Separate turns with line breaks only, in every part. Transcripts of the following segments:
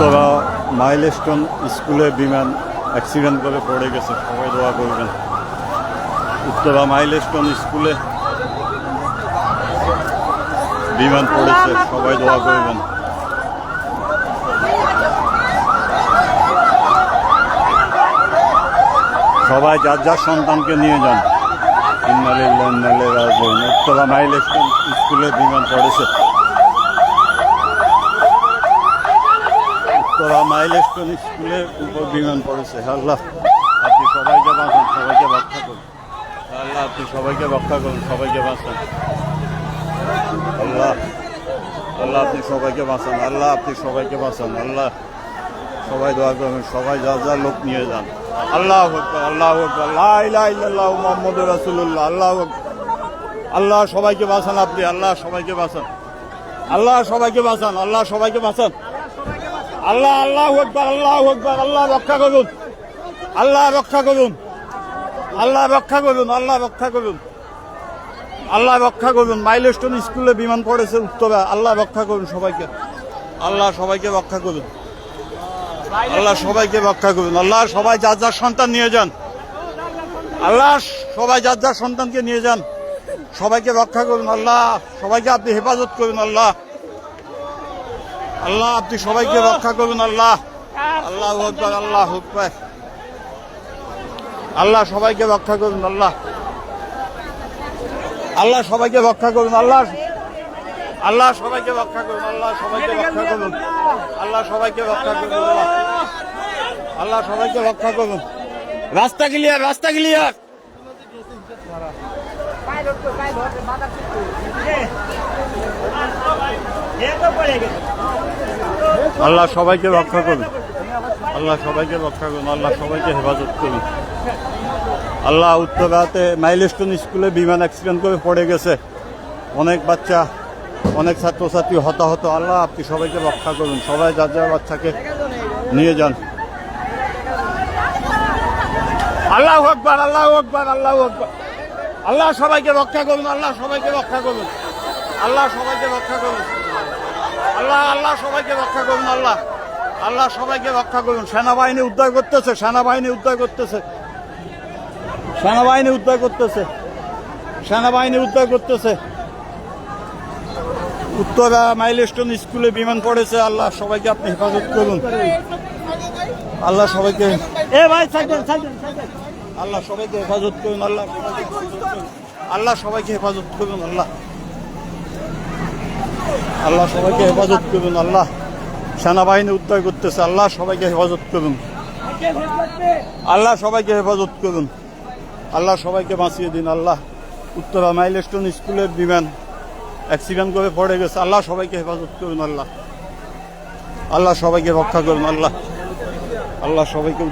Uttara milestone স্কুলে বিমান accident করে পড়ে গেছে, সবাই দোয়া করবেন। উত্তরা মাইলস্টোন স্কুলে বিমান পড়েছে, সবাই দোয়া করবেন। সবাই যার যার সন্তানকে নিয়ে যান। ইন্নালিল্লাহ, ইন্নালিল্লাহি উত্তরা মাইলস্টোন স্কুলে বিমান পড়েছে। উত্তরা মাইলস্টোন স্কুলে উপর বিমান পড়েছে আল্লাহ, আপনি সবাইকে বাঁচান, সবাইকে রক্ষা করুন। আল্লাহ, আপনি সবাইকে রক্ষা করুন, সবাইকে বাঁচান। আল্লাহ আল্লাহ, আপনি সবাইকে বাঁচান। আল্লাহ, আপনি সবাইকে বাঁচান। আল্লাহ, সবাই দোয়া করবেন, সবাই যা যা লোক নিয়ে যান। আল্লাহ আল্লাহ ইল্লাল্লাহ মুহাম্মাদুর রাসূলুল্লাহ, আল্লাহ আল্লাহ সবাইকে বাঁচান আপনি, আল্লাহ সবাইকে বাঁচান। আল্লাহ সবাইকে বাঁচান, আল্লাহ সবাইকে বাঁচান। আল্লাহ আল্লাহ আকবার আল্লাহ আকবার, আল্লাহ রক্ষা করুন। আল্লাহ রক্ষা করুন। আল্লাহ রক্ষা করুন, আল্লাহ রক্ষা করুন। আল্লাহ রক্ষা করুন। মাইলস্টোন স্কুলে বিমান পড়েছে উত্তরা। আল্লাহ রক্ষা করুন সবাইকে। আল্লাহ সবাইকে রক্ষা করুন। আল্লাহ সবাইকে রক্ষা করুন। আল্লাহ সবাই যার যার সন্তান নিয়ে যান। আল্লাহ সবাই যার যার সন্তানকে নিয়ে যান। সবাইকে রক্ষা করুন। আল্লাহ সবাইকে আপনি হেফাজত করুন। আল্লাহ আল্লাহ আপনি সবাইকে রক্ষা করুন আল্লাহ। আল্লাহ আল্লাহ আল্লাহ সবাইকে রক্ষা করুন আল্লাহ। আল্লাহ সবাইকে রক্ষা করুন আল্লাহ। আল্লাহ সবাইকে রক্ষা করুন আল্লাহ সবাইকে রক্ষা করুন। আল্লাহ। সবাইকে রক্ষা করুন আল্লাহ। আল্লাহ সবাইকে রক্ষা করুন। রাস্তা ক্লিয়ার রাস্তা ক্লিয়ার আল্লাহ সবাইকে রক্ষা করুন। আল্লাহ সবাইকে রক্ষা করুন, আল্লাহ সবাইকে হেফাজত করুন। আল্লাহ উত্তরাতে মাইলস্টোন স্কুলে বিমান অ্যাক্সিডেন্ট করে পড়ে গেছে। অনেক বাচ্চা, অনেক ছাত্রছাত্রী হতাহত। আল্লাহ আপনি সবাইকে রক্ষা করুন। সবাই যার যার বাচ্চাকে নিয়ে যান। আল্লাহ আকবার আল্লাহ আকবার আল্লাহ আকবার। আল্লাহ সবাইকে রক্ষা করুন, আল্লাহ সবাইকে রক্ষা করুন। আল্লাহ সবাইকে রক্ষা করুন। আল্লাহ আল্লাহ সবাইকে রক্ষা করুন আল্লাহ। আল্লাহ সবাইকে রক্ষা করুন। সেনাবাহিনী উদ্ধার করতেছে সেনাবাহিনী উদ্ধার করতেছে। সেনাবাহিনী উদ্ধার করতেছে। সেনাবাহিনী উদ্ধার করতেছে। উত্তরা মাইলস্টোন স্কুলে বিমান পড়েছে। আল্লাহ সবাইকে আপনি হেফাজত করুন। আল্লাহ সবাইকে এ ভাই আল্লাহ সবাইকে হেফাজত করুন আল্লাহ। আল্লাহ সবাইকে হেফাজত করুন আল্লাহ। আল্লাহ সবাইকে হেফাজত করুন, আল্লাহ সেনাবাহিনী উদ্ধার করতেছে, আল্লাহ সবাইকে হেফাজত করুন। আল্লাহ সবাইকে হেফাজত করুন। আল্লাহ সবাইকে বাঁচিয়ে দিন, আল্লাহ উত্তরা মাইলস্টোন স্কুলের বিমান অ্যাক্সিডেন্ট করে পড়ে গেছে, আল্লাহ সবাইকে হেফাজত করুন, আল্লাহ। আল্লাহ সবাইকে রক্ষা করুন, আল্লাহ। আল্লাহ সবাইকে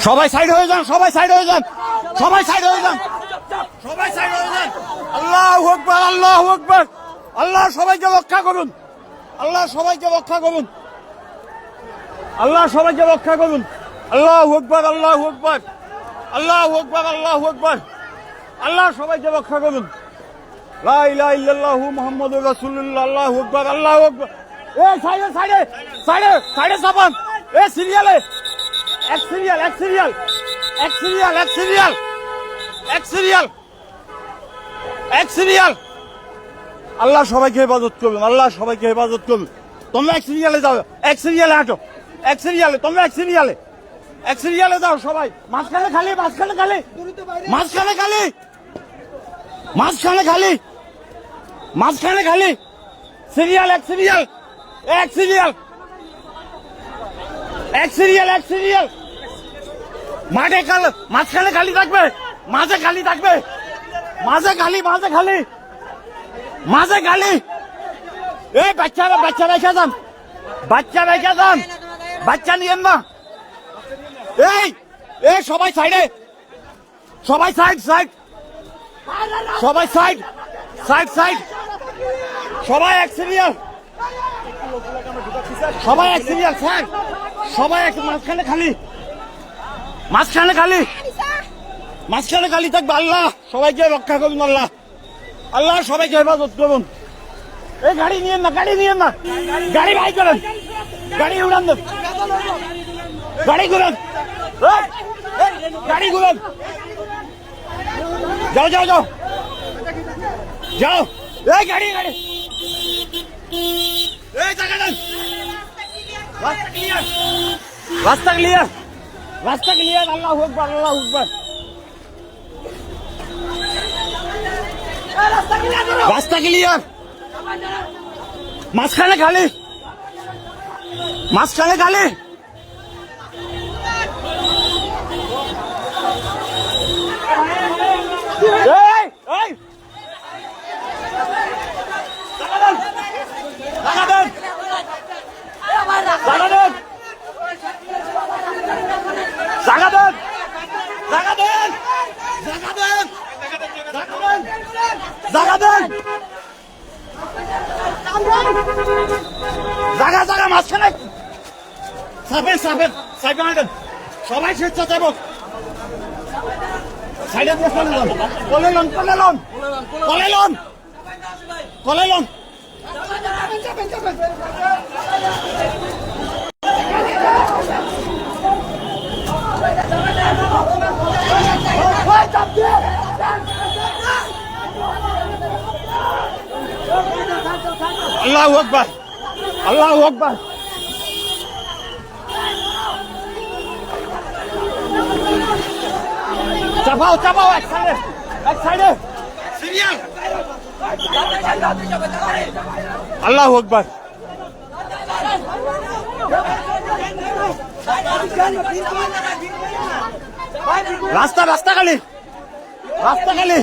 সবাই সাইড হয়ে যান, সবাই সাইড হয়ে যান, সবাই সাইড হয়ে যান। সবাই সাইড হয়ে যান। আল্লাহ আকবার আল্লাহ আকবার। আল্লাহ সবাইকে রক্ষা করুন। আল্লাহ সবাইকে রক্ষা করুন। আল্লাহ সবাইকে রক্ষা করুন। আল্লাহ আকবার আল্লাহ আকবার। আল্লাহ আকবার আল্লাহ আকবার। আল্লাহ সবাইকে রক্ষা করুন। লা ইলাহা ইল্লাল্লাহু মুহাম্মাদুর রাসূলুল্লাহ, আল্লাহু আকবার আল্লাহু আকবার। এ, সাইডে সাইডে সাইডে সাইডে, সাবান। এ, সিরিয়ালে। এক সিরিয়াল এক সিরিয়াল এক সিরিয়াল এক সিরিয়াল এক সিরিয়াল এক সিরিয়াল আল্লাহ সবাইকে হেফাজত করুন, আল্লাহ সবাইকে হেফাজত করুন। তোমরা এক সিরিয়ালে যাও, এক সিরিয়ালে হাঁটো। এক সিরিয়ালে তোমরা এক সিরিয়ালে এক সিরিয়ালে যাও সবাই। মাঝখানে খালি মাঝখানে খালি। মাঝখানে খালি। মাঝখানে খালি। মাঝখানে খালি। সিরিয়াল এক সিরিয়াল এক সিরিয়াল এক সিরিয়াল এক সিরিয়াল মাঠে কাল মাঝখানে খালি থাকবে। মাঝে খালি থাকবে। মাঝে খালি মাঝে খালি। মাঝে খালি। এই বাচ্চারা বাচ্চা রেখে যান বাচ্চা রেখে যান বাচ্চা নিয়েন না। এই এই সবাই সাইডে। সবাই সাইড সাইড। সবাই সাইড সাইড সাইড। সবাই এক সিরিয়াল সবাই এক সিরিয়াল স্যার সবাই এক মাঝখানে খালি। মাঝখানে খালি। মাঝখানে খালি থাকবে আল্লাহ। সবাইকে রক্ষা করুন আল্লাহ। আল্লাহ সবাইকে হেফাজত করুন। এই গাড়ি নিয়েন না, গাড়ি নিয়েন না। গাড়ি ভাই করেন। গাড়ি উড়ান দেন। গাড়ি ঘুরান। গাড়ি ঘুরান। যাও যাও যাও। যাও। এই, গাড়ি গাড়ি। এই দেন। রাস্তা ক্লিয়ার রাস্তা ক্লিয়ার আল্লাহ আকবার আল্লাহ আকবার। রাস্তা ক্লিয়ার মাঝখানে খালি। মাঝখানে খালি। এই এই টাকা দেন টাকা দেন টাকা দেন। জায়গা দেন। জায়গা দেন। জায়গা দেন। জায়গা দেন। জায়গা জায়গা মাঝখানে। সাফেন সাফেন সাইড দেন। সবাই স্বেচ্ছাসেবক। সাইডে চলে লন কলে লন কলে লন কলে লন কলে লন আল্লাহ আকবার আল্লাহ আকবার। চাপাও চাপাও এক সাইডে এক সাইডে। সিরিয়াল। আল্লাহ আকবার। রাস্তা রাস্তা খালি রাস্তা খালি।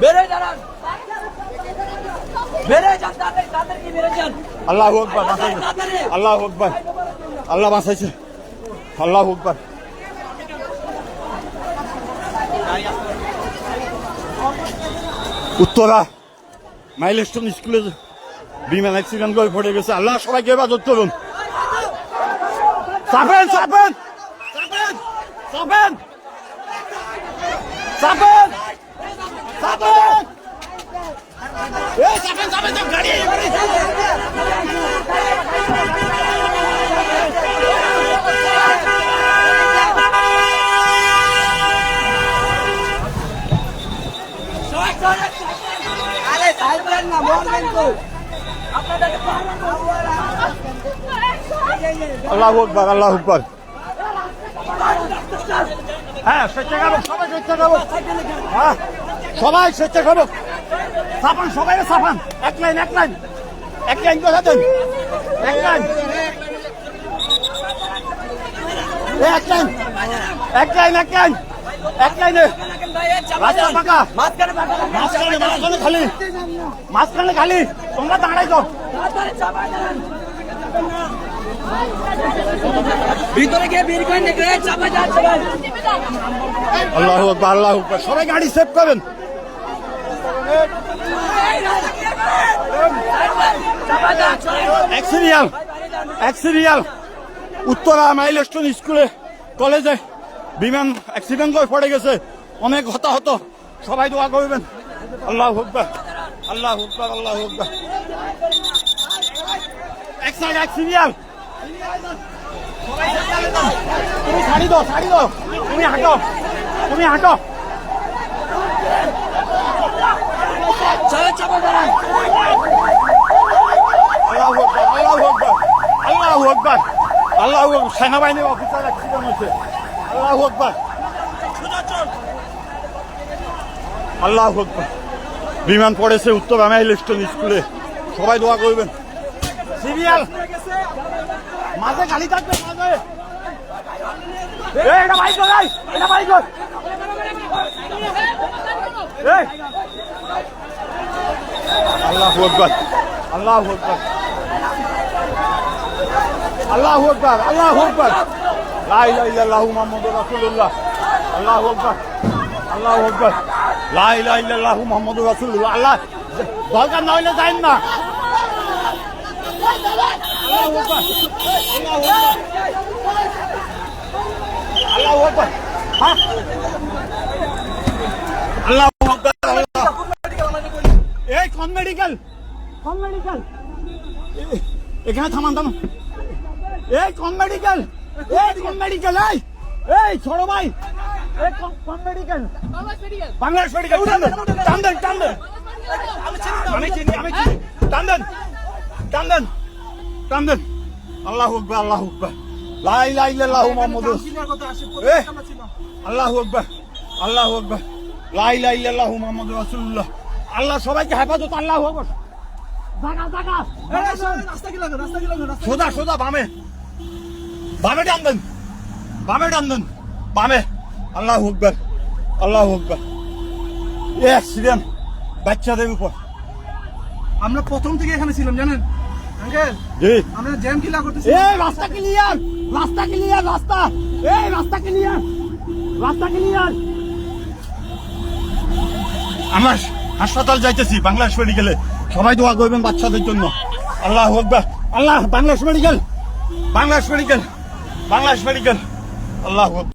বেড়ে দাঁড়ান।
আল্লাহ আকবার আল্লাহ আকবার আল্লাহ বাঁচাইছে। আল্লাহ আকবার। উত্তরা মাইলস্টোন স্কুলে বিমান অ্যাক্সিডেন্ট করে পড়ে গেছে। আল্লাহ সবাইকে হেফাজত করুন। চাপেন চাপেন। চাপেন চাপেন। চাপেন চাপেন এই চাপেন চাপেন চাপেন গাড়ি গাড়ি
আরে সাহেব না মরবেন তো
আল্লাহ আকবার আল্লাহ আকবার। হ্যাঁ স্বেচ্ছাসেবক সবাই স্বেচ্ছাসেবক। হ্যাঁ সবাই স্বেচ্ছাসেবক। সাফান সবাই সাফান। এক লাইন এক লাইন। এক লাইন কথা দেন। এক লাইন। এক লাইন। এক লাইন এক লাইন। এক লাইনে। রাস্তা
মাঝখানে
খালি। মাঝখানে খালি। তোমরা দাঁড়াইছো
ভিতরে গিয়ে বের করে নিয়ে গিয়ে চাপা যাচ্ছে।
আল্লাহ আল্লাহ সবাই গাড়ি সেভ করেন।
চাপা যাচ্ছে
এক সিরিয়াল এক উত্তরা মাইলস্টোন স্কুলে, কলেজে বিমান অ্যাক্সিডেন্ট করে পড়ে গেছে। অনেক হতাহত। সবাই দোয়া করবেন আল্লাহ আকবার আল্লাহ আকবার আল্লাহ আকবার। এক সাইড এক সিরিয়াল তুমি ছাড়ি দাও ছাড়ি দাও। তুমি হাঁটো তুমি হাঁটো। আল্লাহ সেনাবাহিনীর অফিসার আল্লাহ বিমান পড়েছে উত্তর আমেরিস্টন স্কুলে সবাই দোয়া করবেন সিরিয়াল মাঝে গাড়ি থাকবে মাঝে। আল্লাহ আকবার আল্লাহ আকবার। আল্লাহ আকবার আল্লাহ আকবার। লা ইলাহা ইল্লাল্লাহু মুহাম্মাদুর রাসূলুল্লাহ। আল্লাহু আকবার আল্লাহু আকবার। লা ইলাহা ইল্লাল্লাহু মুহাম্মাদুর রাসূলুল্লাহ। আল্লাহ, দরকার না হইলে যাইন না। আল্লাহু আকবার আল্লাহু আকবার। আল্লাহ আকবার। হ্যাঁ? কোন মেডিকেল কোন মেডিকেল এখানে থামান থামান। এই কোন মেডিকেল এই কোন মেডিকেল এই এই ছোট ভাই। এই কোন মেডিকেল বাংলাদেশ মেডিকেল টান দেন, টান আমি টান আল্লাহু আল্লাহু আকবার। লা ইলাহা ইল্লাল্লাহ মুহাম্মাদুর এ আল্লাহু আল্লাহু আকবার। লা ইলাহা ইল্লাল্লাহ মুহাম্মাদুর রাসূলুল্লাহ। আল্লাহ সবাইকে হেফাজত আল্লাহু জাগা সোজা সোজা বামে। বামে টান দেন। বামে টান দেন। বামে। আল্লাহ আকবার আল্লাহ আকবার। এ অ্যাক্সিডেন্ট বাচ্চাদের উপর।
আমরা প্রথম থেকে এখানে ছিলাম জানেন? আঙ্কেল
জি।
আমরা জ্যাম কিলা করতেছি।
এই রাস্তা ক্লিয়ার রাস্তা ক্লিয়ার রাস্তা। এই রাস্তা ক্লিয়ার রাস্তা ক্লিয়ার আমরা হাসপাতাল যাইতেছি, বাংলাদেশ মেডিকেলে সবাই দোয়া করবেন বাচ্চাদের জন্য। আল্লাহ আকবার। আল্লাহ, Bangladesh medical Bangladesh medical Bangladesh medical আল্লাহ